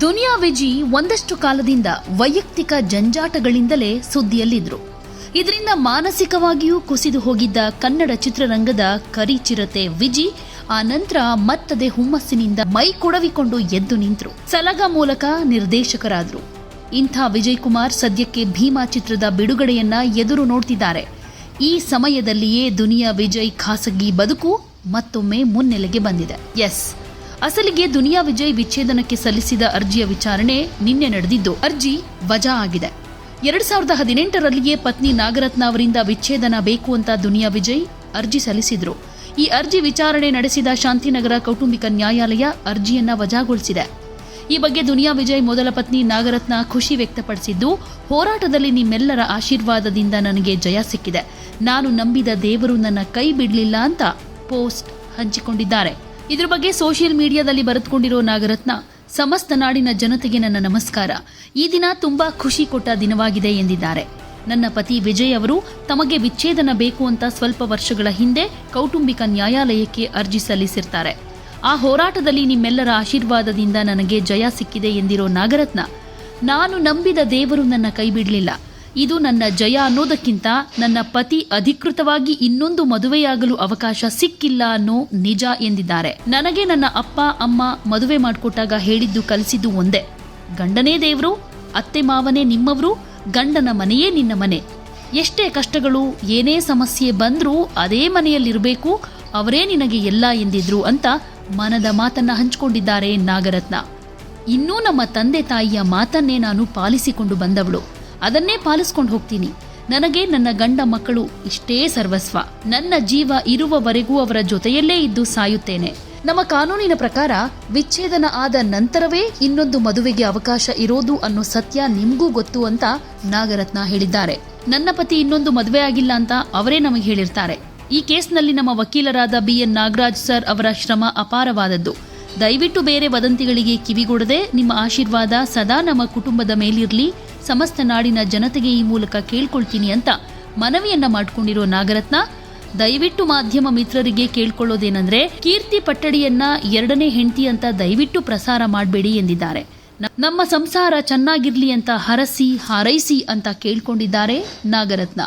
ದುನಿಯಾ ವಿಜಿ ಒಂದಷ್ಟು ಕಾಲದಿಂದ ವೈಯಕ್ತಿಕ ಜಂಜಾಟಗಳಿಂದಲೇ ಸುದ್ದಿಯಲ್ಲಿದ್ರು. ಇದರಿಂದ ಮಾನಸಿಕವಾಗಿಯೂ ಕುಸಿದು ಹೋಗಿದ್ದ ಕನ್ನಡ ಚಿತ್ರರಂಗದ ಕರಿಚಿರತೆ ವಿಜಿ, ಆ ನಂತರ ಮತ್ತದೇ ಹುಮ್ಮಸ್ಸಿನಿಂದ ಮೈ ಕೊಡವಿಕೊಂಡು ಎದ್ದು ನಿಂತರು. ಸಲಗ ಮೂಲಕ ನಿರ್ದೇಶಕರಾದರು. ಇಂಥ ವಿಜಯ್ ಕುಮಾರ್ ಸದ್ಯಕ್ಕೆ ಭೀಮಾ ಚಿತ್ರದ ಬಿಡುಗಡೆಯನ್ನ ಎದುರು ನೋಡ್ತಿದ್ದಾರೆ. ಈ ಸಮಯದಲ್ಲಿಯೇ ದುನಿಯಾ ವಿಜಯ್ ಖಾಸಗಿ ಬದುಕು ಮತ್ತೊಮ್ಮೆ ಮುನ್ನೆಲೆಗೆ ಬಂದಿದೆ. ಎಸ್. ಅಸಲಿಗೆ ದುನಿಯಾ ವಿಜಯ್ ವಿಚ್ಛೇದನಕ್ಕೆ ಸಲ್ಲಿಸಿದ ಅರ್ಜಿಯ ವಿಚಾರಣೆ ನಿನ್ನೆ ನಡೆದಿದ್ದು, ಅರ್ಜಿ ವಜಾ ಆಗಿದೆ. ಎರಡ್ ಸಾವಿರದ ಹದಿನೆಂಟರಲ್ಲಿಯೇ ಪತ್ನಿ ನಾಗರತ್ನ ಅವರಿಂದ ವಿಚ್ಛೇದನ ಬೇಕು ಅಂತ ದುನಿಯಾ ವಿಜಯ್ ಅರ್ಜಿ ಸಲ್ಲಿಸಿದ್ರು. ಈ ಅರ್ಜಿ ವಿಚಾರಣೆ ನಡೆಸಿದ ಶಾಂತಿನಗರ ಕೌಟುಂಬಿಕ ನ್ಯಾಯಾಲಯ ಅರ್ಜಿಯನ್ನ ವಜಾಗೊಳಿಸಿದೆ. ಈ ಬಗ್ಗೆ ದುನಿಯಾ ವಿಜಯ್ ಮೊದಲ ಪತ್ನಿ ನಾಗರತ್ನ ಖುಷಿ ವ್ಯಕ್ತಪಡಿಸಿದ್ದು, ಹೋರಾಟದಲ್ಲಿ ನಿಮ್ಮೆಲ್ಲರ ಆಶೀರ್ವಾದದಿಂದ ನನಗೆ ಜಯ ಸಿಕ್ಕಿದೆ. ನಾನು ನಂಬಿದ ದೇವರು ನನ್ನ ಕೈ ಬಿಡಲಿಲ್ಲ ಅಂತ ಪೋಸ್ಟ್ ಹಂಚಿಕೊಂಡಿದ್ದಾರೆ. ಇದ್ರ ಬಗ್ಗೆ ಸೋಷಿಯಲ್ ಮೀಡಿಯಾದಲ್ಲಿ ಬರೆದುಕೊಂಡಿರೋ ನಾಗರತ್ನ, ಸಮಸ್ತ ನಾಡಿನ ಜನತೆಗೆ ನನ್ನ ನಮಸ್ಕಾರ. ಈ ದಿನ ತುಂಬಾ ಖುಷಿ ಕೊಟ್ಟ ದಿನವಾಗಿದೆ ಎಂದಿದ್ದಾರೆ. ನನ್ನ ಪತಿ ವಿಜಯ್ ಅವರು, ತಮಗೆ ವಿಚ್ಛೇದನ ಬೇಕು ಅಂತ ಸ್ವಲ್ಪ ವರ್ಷಗಳ ಹಿಂದೆ ಕೌಟುಂಬಿಕ ನ್ಯಾಯಾಲಯಕ್ಕೆ ಅರ್ಜಿ ಸಲ್ಲಿಸಿರ್ತಾರೆ. ಆ ಹೋರಾಟದಲ್ಲಿ ನಿಮ್ಮೆಲ್ಲರ ಆಶೀರ್ವಾದದಿಂದ ನನಗೆ ಜಯ ಸಿಕ್ಕಿದೆ ಎಂದಿರೋ ನಾಗರತ್ನ, ನಾನು ನಂಬಿದ ದೇವರು ನನ್ನ ಕೈ ಬಿಡಲಿಲ್ಲ ಇದು ನನ್ನ ಜಯ ಅನ್ನೋದಕ್ಕಿಂತ ನನ್ನ ಪತಿ ಅಧಿಕೃತವಾಗಿ ಇನ್ನೊಂದು ಮದುವೆಯಾಗಲು ಅವಕಾಶ ಸಿಕ್ಕಿಲ್ಲ ಅನ್ನೋ ನಿಜ ಎಂದಿದ್ದಾರೆ. ನನಗೆ ನನ್ನ ಅಪ್ಪ, ಅಮ್ಮ ಮದುವೆ ಮಾಡಿಕೊಟ್ಟಾಗ ಹೇಳಿದ್ದು ಕಲಿಸಿದ್ದು ಒಂದೇ. ಗಂಡನೇ ದೇವರು, ಅತ್ತೆ ಮಾವನೇ ನಿಮ್ಮವರು, ಗಂಡನ ಮನೆಯೇ ನಿನ್ನ ಮನೆ. ಎಷ್ಟೇ ಕಷ್ಟಗಳು, ಏನೇ ಸಮಸ್ಯೆ ಬಂದರೂ ಅದೇ ಮನೆಯಲ್ಲಿರಬೇಕು, ಅವರೇ ನಿನಗೆ ಎಲ್ಲ ಎಂದಿದ್ರು ಅಂತ ಮನದ ಮಾತನ್ನ ಹಂಚಿಕೊಂಡಿದ್ದಾರೆ ನಾಗರತ್ನ. ಇನ್ನೂ ನಮ್ಮ ತಂದೆ ತಾಯಿಯ ಮಾತನ್ನೇ ನಾನು ಪಾಲಿಸಿಕೊಂಡು ಬಂದವಳು. ಅದನ್ನೇ ಪಾಲಿಸ್ಕೊಂಡು ಹೋಗ್ತೀನಿ. ನನಗೆ ನನ್ನ ಗಂಡ ಮಕ್ಕಳು ಇಷ್ಟೇ ಸರ್ವಸ್ವ. ನನ್ನ ಜೀವ ಇರುವವರೆಗೂ ಅವರ ಜೊತೆಯಲ್ಲೇ ಇದ್ದು ಸಾಯುತ್ತೇನೆ. ನಮ್ಮ ಕಾನೂನಿನ ಪ್ರಕಾರ ವಿಚ್ಛೇದನ ಆದ ನಂತರವೇ ಇನ್ನೊಂದು ಮದುವೆಗೆ ಅವಕಾಶ ಇರೋದು ಅನ್ನೋ ಸತ್ಯ ನಿಮಗೂ ಗೊತ್ತು ಅಂತ ನಾಗರತ್ನ ಹೇಳಿದ್ದಾರೆ. ನನ್ನ ಪತಿ ಇನ್ನೊಂದು ಮದುವೆ ಆಗಿಲ್ಲ ಅಂತ ಅವರೇ ನಮಗೆ ಹೇಳಿರ್ತಾರೆ. ಈ ಕೇಸ್ನಲ್ಲಿ ನಮ್ಮ ವಕೀಲರಾದ ಬಿ ಎನ್ ನಾಗರಾಜ್ ಸರ್ ಅವರ ಶ್ರಮ ಅಪಾರವಾದದ್ದು. ದಯವಿಟ್ಟು ಬೇರೆ ವದಂತಿಗಳಿಗೆ ಕಿವಿಗೊಡದೆ ನಿಮ್ಮ ಆಶೀರ್ವಾದ ಸದಾ ನಮ್ಮ ಕುಟುಂಬದ ಮೇಲಿರಲಿ. ಸಮಸ್ತ ನಾಡಿನ ಜನತೆಗೆ ಈ ಮೂಲಕ ಕೇಳ್ಕೊಳ್ತೀನಿ ಅಂತ ಮನವಿಯನ್ನ ಮಾಡ್ಕೊಂಡಿರೋ ನಾಗರತ್ನ. ದಯವಿಟ್ಟು ಮಾಧ್ಯಮ ಮಿತ್ರರಿಗೆ ಕೇಳ್ಕೊಳ್ಳೋದೇನೆಂದ್ರೆ, ಕೀರ್ತಿ ಪಟ್ಟಡಿಯನ್ನ ಎರಡನೇ ಹೆಂಡತಿ ಅಂತ ದಯವಿಟ್ಟು ಪ್ರಸಾರ ಮಾಡಬೇಡಿ ಎಂದಿದ್ದಾರೆ. ನಮ್ಮ ಸಂಸಾರ ಚೆನ್ನಾಗಿರ್ಲಿ ಅಂತ ಹರಸಿ, ಹಾರೈಸಿ ಅಂತ ಕೇಳ್ಕೊಂಡಿದ್ದಾರೆ ನಾಗರತ್ನ.